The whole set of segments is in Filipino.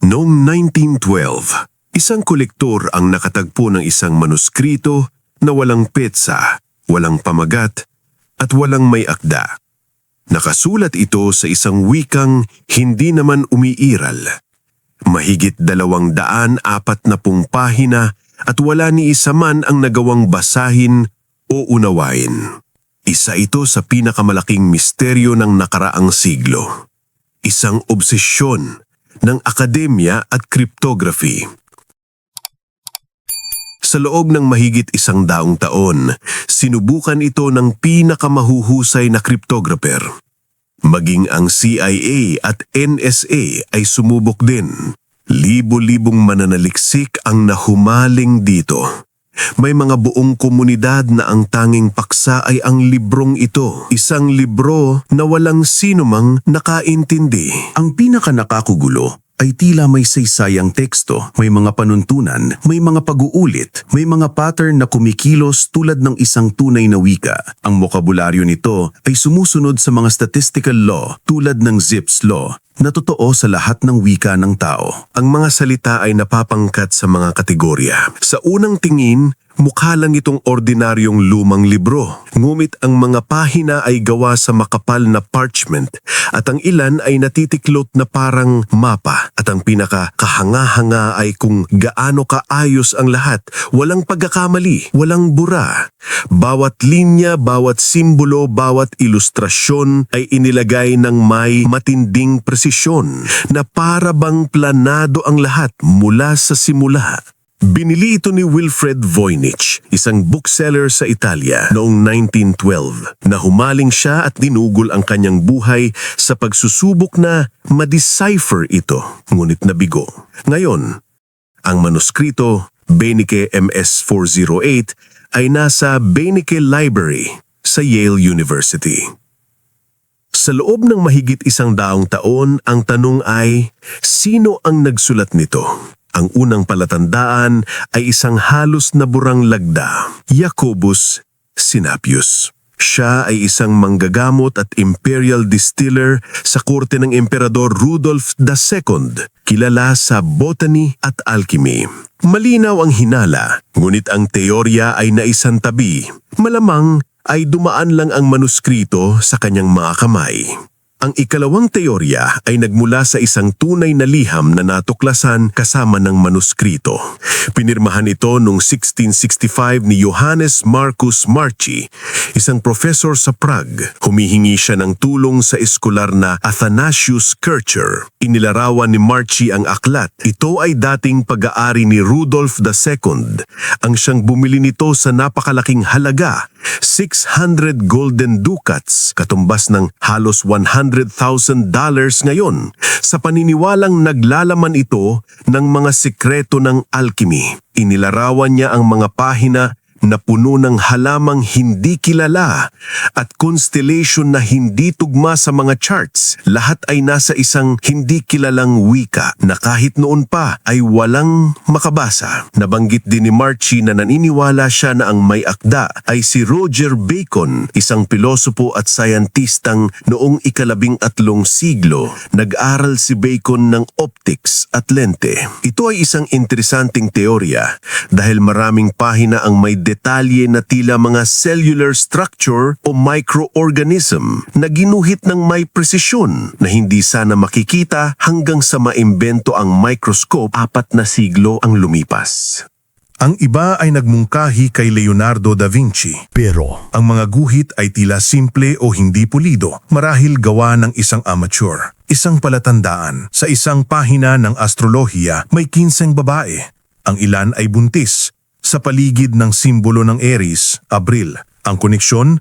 Noong 1912, isang kolektor ang nakatagpo ng isang manuskrito na walang petsa, walang pamagat, at walang may akda. Nakasulat ito sa isang wikang hindi naman umiiral. Mahigit dalawang daan apat na pung pahina at wala ni isa man ang nagawang basahin o unawain. Isa ito sa pinakamalaking misteryo ng nakaraang siglo. Isang obsesyon ng akademya at cryptography. Sa loob ng mahigit isang daong taon, sinubukan ito ng pinakamahuhusay na cryptographer. Maging ang CIA at NSA ay sumubok din. Libo-libong mananaliksik ang nahumaling dito. May mga buong komunidad na ang tanging paksa ay ang librong ito. Isang libro na walang sinumang nakaintindi. Ang pinaka nakakugulo ay tila may saysayang teksto, may mga panuntunan, may mga pag-uulit, may mga pattern na kumikilos tulad ng isang tunay na wika. Ang bokabularyo nito ay sumusunod sa mga statistical law tulad ng Zipf's law na totoo sa lahat ng wika ng tao. Ang mga salita ay napapangkat sa mga kategorya. Sa unang tingin, mukha lang itong ordinaryong lumang libro. Ngumit ang mga pahina ay gawa sa makapal na parchment at ang ilan ay natitiklot na parang mapa. At ang pinaka kahanga-hanga ay kung gaano kaayos ang lahat. Walang pagkakamali, walang bura. Bawat linya, bawat simbolo, bawat ilustrasyon ay inilagay ng may matinding presisyon na para bang planado ang lahat mula sa simula. Binili ito ni Wilfred Voynich, isang bookseller sa Italia noong 1912 na humaling siya at dinugol ang kanyang buhay sa pagsusubok na ma-decipher ito, ngunit nabigo. Ngayon, ang manuskrito Benike MS-408 ay nasa Benike Library sa Yale University. Sa loob ng mahigit isang daong taon, ang tanong ay, sino ang nagsulat nito? Ang unang palatandaan ay isang halos naburang lagda, Jacobus Sinapius. Siya ay isang manggagamot at imperial distiller sa korte ng Emperador Rudolph II, kilala sa botany at alchemy. Malinaw ang hinala, ngunit ang teorya ay naisantabi. Malamang ay dumaan lang ang manuskrito sa kanyang mga kamay. Ang ikalawang teorya ay nagmula sa isang tunay na liham na natuklasan kasama ng manuskrito. Pinirmahan ito noong 1665 ni Johannes Marcus Marchi, isang professor sa Prague. Humihingi siya ng tulong sa eskolar na Athanasius Kircher. Inilarawan ni Marchi ang aklat. Ito ay dating pag-aari ni Rudolph II. Ang siyang bumili nito sa napakalaking halaga, 600 golden ducats, katumbas ng halos 100,000 dollars ngayon sa paniniwalang naglalaman ito ng mga sikreto ng alchemy. Inilarawan niya ang mga pahina na puno ng halamang hindi kilala at constellation na hindi tugma sa mga charts. Lahat ay nasa isang hindi kilalang wika na kahit noon pa ay walang makabasa. Nabanggit din ni Marchi na naniniwala siya na ang may akda ay si Roger Bacon, isang pilosopo at sayantistang noong ikalabing atlong siglo. Nag-aral si Bacon ng optics at lente. Ito ay isang interesanting teorya dahil maraming pahina ang may detalye na tila mga cellular structure o microorganism na ginuhit ng may presisyon na hindi sana makikita hanggang sa maimbento ang microscope apat na siglo ang lumipas. Ang iba ay nagmungkahi kay Leonardo da Vinci. Pero ang mga guhit ay tila simple o hindi pulido, marahil gawa ng isang amateur. Isang palatandaan, sa isang pahina ng astrolohiya may 15 babae. Ang ilan ay buntis. Sa paligid ng simbolo ng Aries, Abril. Ang koneksyon,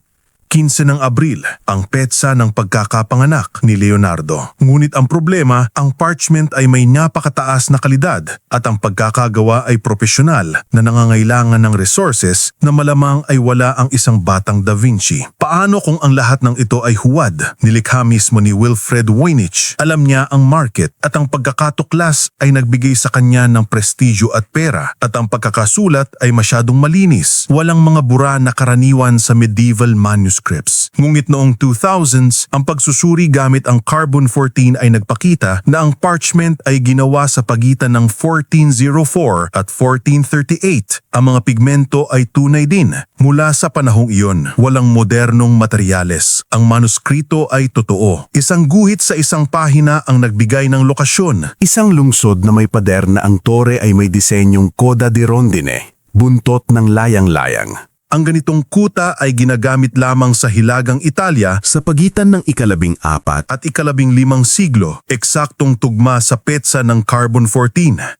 15 ng Abril, ang petsa ng pagkakapanganak ni Leonardo. Ngunit ang problema, ang parchment ay may napakataas na kalidad at ang pagkakagawa ay profesional na nangangailangan ng resources na malamang ay wala ang isang batang Da Vinci. Paano kung ang lahat ng ito ay huwad? Nilikha mismo ni Wilfred Voynich. Alam niya ang market at ang pagkakatuklas ay nagbigay sa kanya ng prestigyo at pera at ang pagkakasulat ay masyadong malinis. Walang mga bura na karaniwan sa medieval manuscripts manuscripts. Ngunit noong 2000s, ang pagsusuri gamit ang carbon-14 ay nagpakita na ang parchment ay ginawa sa pagitan ng 1404 at 1438. Ang mga pigmento ay tunay din. Mula sa panahong iyon, walang modernong materyales. Ang manuskrito ay totoo. Isang guhit sa isang pahina ang nagbigay ng lokasyon. Isang lungsod na may pader na ang tore ay may disenyong Coda di Rondine, buntot ng layang-layang. Ang ganitong kuta ay ginagamit lamang sa Hilagang Italia Sa pagitan ng ikalabing apat at ikalabing limang siglo, eksaktong tugma sa petsa ng carbon-14.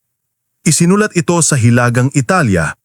Isinulat ito sa Hilagang Italia,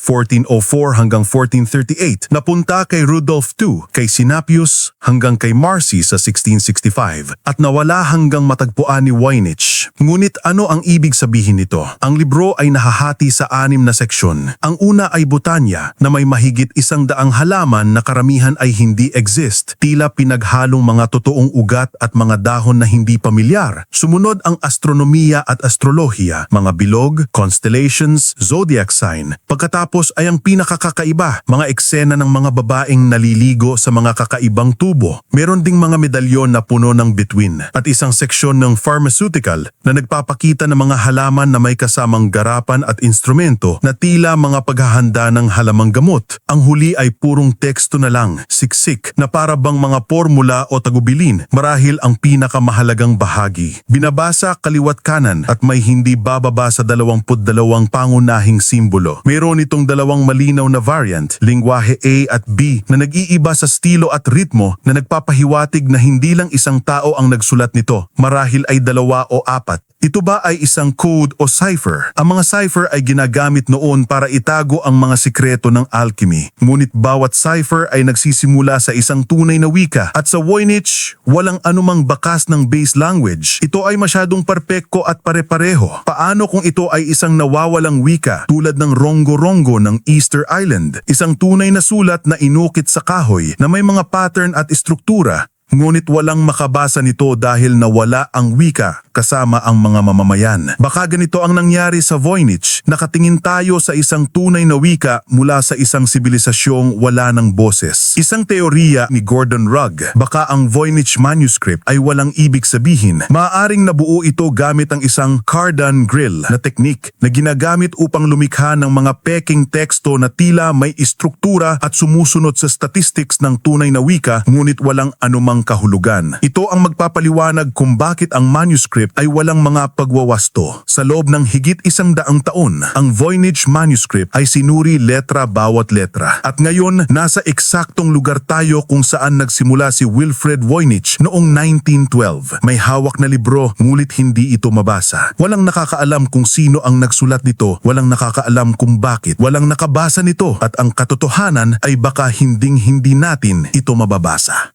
1404 hanggang 1438, napunta kay Rudolph II, kay Sinapius hanggang kay Marcy sa 1665, at nawala hanggang matagpuan ni Voynich. Ngunit ano ang ibig sabihin nito? Ang libro ay nahahati sa anim na seksyon. Ang una ay Botanya na may mahigit isang daang halaman na karamihan ay hindi exist, tila pinaghalong mga totoong ugat at mga dahon na hindi pamilyar. Sumunod ang astronomiya at astrolohiya, mga bilog, constellations, zodiac sign. Pagkatapos ay ang pinakakakaiba, mga eksena ng mga babaeng naliligo sa mga kakaibang tubo. Meron ding mga medalyon na puno ng bituin at isang seksyon ng pharmaceutical na nagpapakita ng mga halaman na may kasamang garapan at instrumento na tila mga paghahanda ng halamang gamot. Ang huli ay purong teksto na lang, siksik, na para bang mga formula o tagubilin, marahil ang pinakamahalagang bahagi. Binabasa kaliwat kanan at may hindi bababa sa 22 pangunahing simbolo. Meron itong dalawang malinaw na variant, lingwahe A at B, na nag-iiba sa stilo at ritmo na nagpapahiwatig na hindi lang isang tao ang nagsulat nito, marahil ay dalawa o apat. Ito ba ay isang code o cipher? Ang mga cipher ay ginagamit noon para itago ang mga sikreto ng alchemy. Ngunit bawat cipher ay nagsisimula sa isang tunay na wika. At sa Voynich, walang anumang bakas ng base language. Ito ay masyadong perpekto at pare-pareho. Paano kung ito ay isang nawawalang wika tulad ng Rongo-Rongo ng Easter Island? Isang tunay na sulat na inukit sa kahoy na may mga pattern at istruktura Ngunit walang makabasa nito dahil nawala ang wika kasama ang mga mamamayan. Baka ganito ang nangyari sa Voynich. Nakatingin tayo sa isang tunay na wika mula sa isang sibilisasyong wala ng boses. Isang teorya ni Gordon Rugg, baka ang Voynich manuscript ay walang ibig sabihin. Maaaring nabuo ito gamit ang isang Cardan grill na teknik na ginagamit upang lumikha ng mga peking teksto na tila may istruktura at sumusunod sa statistics ng tunay na wika ngunit walang anumang kahulugan. Ito ang magpapaliwanag kung bakit ang manuscript ay walang mga pagwawasto. Sa loob ng higit isang daang taon, ang Voynich manuscript ay sinuri letra bawat letra. At ngayon, nasa eksaktong lugar tayo kung saan nagsimula si Wilfred Voynich noong 1912. May hawak na libro, ngulit hindi ito mabasa. Walang nakakaalam kung sino ang nagsulat nito, walang nakakaalam kung bakit, walang nakabasa nito, at ang katotohanan ay baka hinding hindi natin ito mababasa.